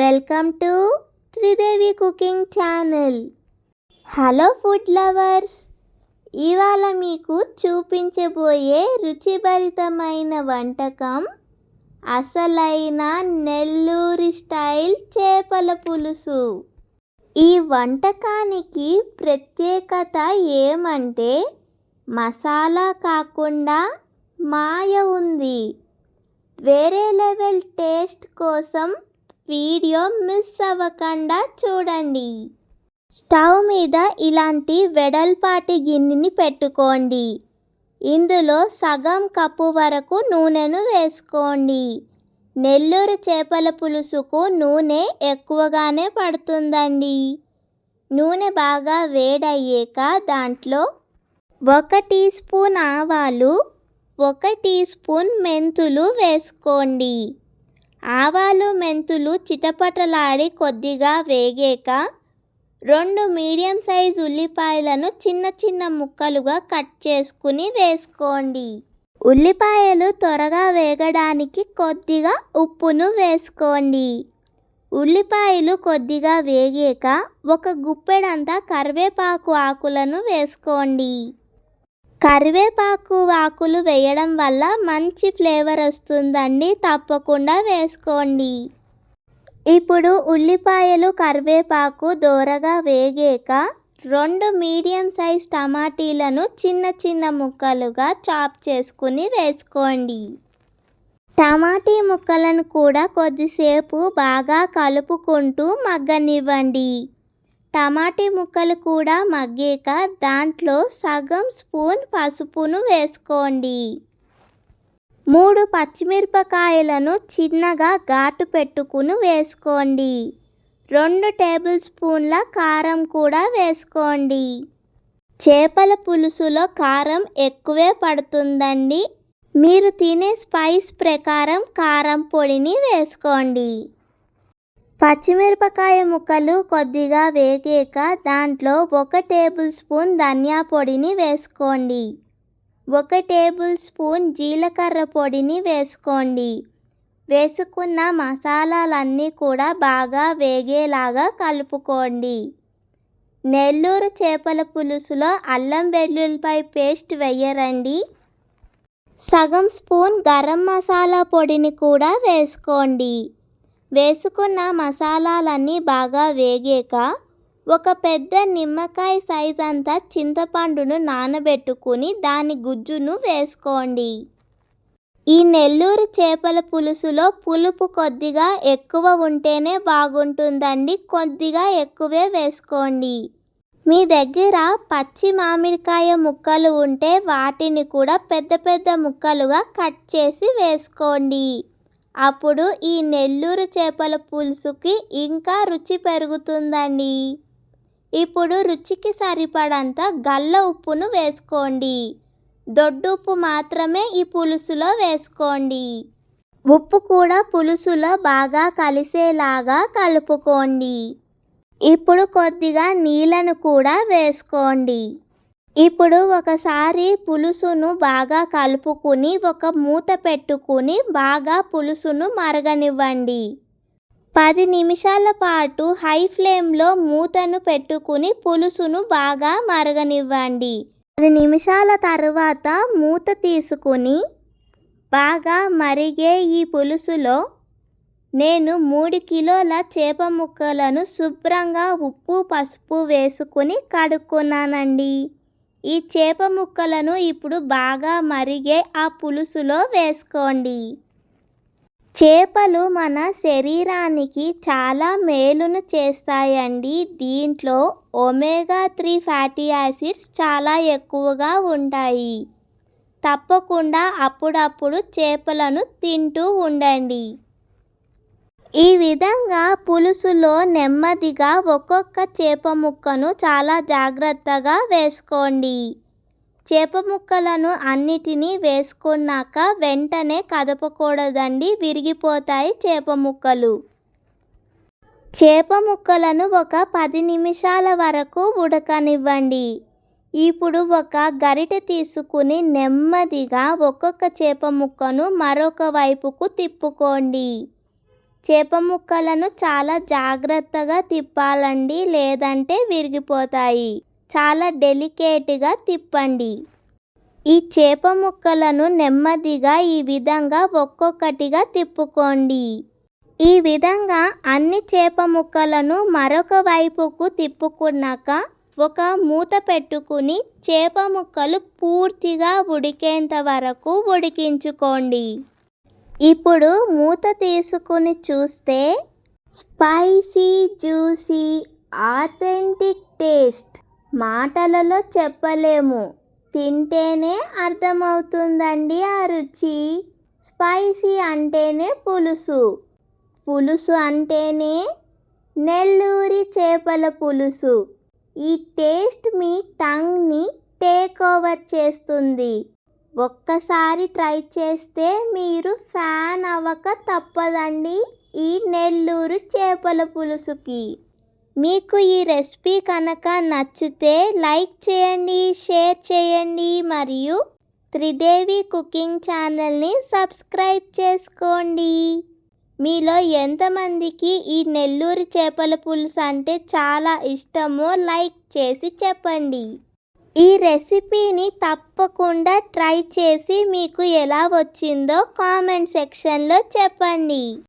Welcome to Tridevi cooking channel. Hello food lovers ఇవాళ మీకు చూపించబోయే రుచిభరితమైన వంటకం అసలైన నెల్లూరి స్టైల్ చేపల పులుసు. ఈ వంటకానికి ప్రత్యేకత ఏమంటే మసాలా కాకుండా మాయ ఉంది. వేరే లెవెల్ టేస్ట్ కోసం వీడియో మిస్ అవ్వకుండా చూడండి. స్టవ్ మీద ఇలాంటి వెడల్పాటి గిన్నెని పెట్టుకోండి. ఇందులో సగం కప్పు వరకు నూనెను వేసుకోండి. నెల్లూరు చేపల పులుసుకు నూనె ఎక్కువగానే పడుతుందండి. నూనె బాగా వేడయ్యాక దాంట్లో ఒక టీ స్పూన్ ఆవాలు ఒక టీ స్పూన్ మెంతులు వేసుకోండి. ఆవాలు మెంతులు చిటపటలాడి కొద్దిగా వేగాక రెండు మీడియం సైజ్ ఉల్లిపాయలను చిన్న చిన్న ముక్కలుగా కట్ చేసుకుని వేసుకోండి. ఉల్లిపాయలు త్వరగా వేగడానికి కొద్దిగా ఉప్పును వేసుకోండి. ఉల్లిపాయలు కొద్దిగా వేగాక ఒక గుప్పెడంతా కరివేపాకు ఆకులను వేసుకోండి. కరివేపాకు ఆకులు వేయడం వల్ల మంచి ఫ్లేవర్ వస్తుందండి. తప్పకుండా వేసుకోండి. ఇప్పుడు ఉల్లిపాయలు కరివేపాకు దోరగా వేగాక రెండు మీడియం సైజ్ టమాటీలను చిన్న చిన్న ముక్కలుగా చాప్ చేసుకుని వేసుకోండి. టమాటీ ముక్కలను కూడా కొద్దిసేపు బాగా కలుపుకుంటూ మగ్గనివ్వండి. టమాటీ ముక్కలు కూడా మగ్గాక దాంట్లో సగం స్పూన్ పసుపును వేసుకోండి. మూడు పచ్చిమిరపకాయలను చిన్నగా ఘాటు పెట్టుకుని వేసుకోండి. రెండు టేబుల్ స్పూన్ల కారం కూడా వేసుకోండి. చేపల పులుసులో కారం ఎక్కువే పడుతుందండి. మీరు తినే స్పైస్ ప్రకారం కారం పొడిని వేసుకోండి. పచ్చిమిరపకాయ ముక్కలు కొద్దిగా వేగాక దాంట్లో ఒక టేబుల్ స్పూన్ ధనియా పొడిని వేసుకోండి. ఒక టేబుల్ స్పూన్ జీలకర్ర పొడిని వేసుకోండి. వేసుకున్న మసాలాలన్నీ కూడా బాగా వేగేలాగా కలుపుకోండి. నెల్లూరు చేపల పులుసులో అల్లం వెల్లుల్లిపై పేస్ట్ వేయరండి. సగం స్పూన్ గరం మసాలా పొడిని కూడా వేసుకోండి. వేసుకున్న మసాలాలన్నీ బాగా వేగాక ఒక పెద్ద నిమ్మకాయ సైజ్ అంతా చింతపండును నానబెట్టుకుని దాని గుజ్జును వేసుకోండి. ఈ నెల్లూరు చేపల పులుసులో పులుపు కొద్దిగా ఎక్కువ ఉంటేనే బాగుంటుందండి. కొద్దిగా ఎక్కువే వేసుకోండి. మీ దగ్గర పచ్చి మామిడికాయ ముక్కలు ఉంటే వాటిని కూడా పెద్ద పెద్ద ముక్కలుగా కట్ చేసి వేసుకోండి. అప్పుడు ఈ నెల్లూరు చేపల పులుసుకి ఇంకా రుచి పెరుగుతుందండి. ఇప్పుడు రుచికి సరిపడంత గల్ల ఉప్పును వేసుకోండి. దొడ్డుప్పు మాత్రమే ఈ పులుసులో వేసుకోండి. ఉప్పు కూడా పులుసులో బాగా కలిసేలాగా కలుపుకోండి. ఇప్పుడు కొద్దిగా నీళ్ళను కూడా వేసుకోండి. ఇప్పుడు ఒకసారి పులుసును బాగా కలుపుకుని ఒక మూత పెట్టుకుని బాగా పులుసును మరగనివ్వండి. పది నిమిషాల పాటు హై ఫ్లేమ్లో మూతను పెట్టుకుని పులుసును బాగా మరగనివ్వండి. పది నిమిషాల తర్వాత మూత తీసుకుని బాగా మరిగే ఈ పులుసులో నేను మూడు కిలోల చేప ముక్కలను శుభ్రంగా ఉప్పు పసుపు వేసుకుని కడుక్కున్నానండి. ఈ చేప ముక్కలను ఇప్పుడు బాగా మరిగే ఆ పులుసులో వేసుకోండి. చేపలు మన శరీరానికి చాలా మేలును చేస్తాయండి. దీంట్లో ఒమేగా త్రీ ఫ్యాటీ యాసిడ్స్ చాలా ఎక్కువగా ఉంటాయి. తప్పకుండా అప్పుడప్పుడు చేపలను తింటూ ఉండండి. ఈ విధంగా పులుసులో నెమ్మదిగా ఒక్కొక్క చేప ముక్కను చాలా జాగ్రత్తగా వేసుకోండి. చేప ముక్కలను అన్నిటినీ వేసుకున్నాక వెంటనే కదపకూడదండి విరిగిపోతాయి చేప ముక్కలు. చేప ముక్కలను ఒక పది నిమిషాల వరకు ఉడకనివ్వండి. ఇప్పుడు ఒక గరిటె తీసుకుని నెమ్మదిగా ఒక్కొక్క చేప ముక్కను మరొక వైపుకు తిప్పుకోండి. చేప ముక్కలను చాలా జాగ్రత్తగా తిప్పాలండి లేదంటే విరిగిపోతాయి. చాలా డెలికేట్గా తిప్పండి. ఈ చేప ముక్కలను నెమ్మదిగా ఈ విధంగా ఒక్కొక్కటిగా తిప్పుకోండి. ఈ విధంగా అన్ని చేప ముక్కలను మరొక వైపుకు తిప్పుకున్నాక ఒక మూత పెట్టుకుని చేప ముక్కలు పూర్తిగా ఉడికేంత వరకు ఉడికించుకోండి. ఇప్పుడు మూత తీసుకుని చూస్తే స్పైసీ జ్యూసీ ఆథెంటిక్ టేస్ట్ మాటలలో చెప్పలేము. తింటేనే అర్థమవుతుందండి ఆ రుచి. స్పైసీ అంటేనే పులుసు. పులుసు అంటేనే నెల్లూరి చేపల పులుసు. ఈ టేస్ట్ మీ టంగ్ని టేక్ ఓవర్ చేస్తుంది. ఒక్కసారి ట్రై చేస్తే మీరు ఫ్యాన్ అవ్వక తప్పదండి ఈ నెల్లూరు చేపల పులుసుకి. మీకు ఈ రెసిపీ కనుక నచ్చితే లైక్ చేయండి షేర్ చేయండి మరియు త్రిదేవి కుకింగ్ ఛానల్ని సబ్స్క్రైబ్ చేసుకోండి. మీలో ఎంతమందికి ఈ నెల్లూరు చేపల పులుసు అంటే చాలా ఇష్టమో లైక్ చేసి చెప్పండి. ఈ రెసిపీని తప్పకుండా ట్రై చేసి మీకు ఎలా వచ్చిందో కామెంట్ సెక్షన్లో చెప్పండి.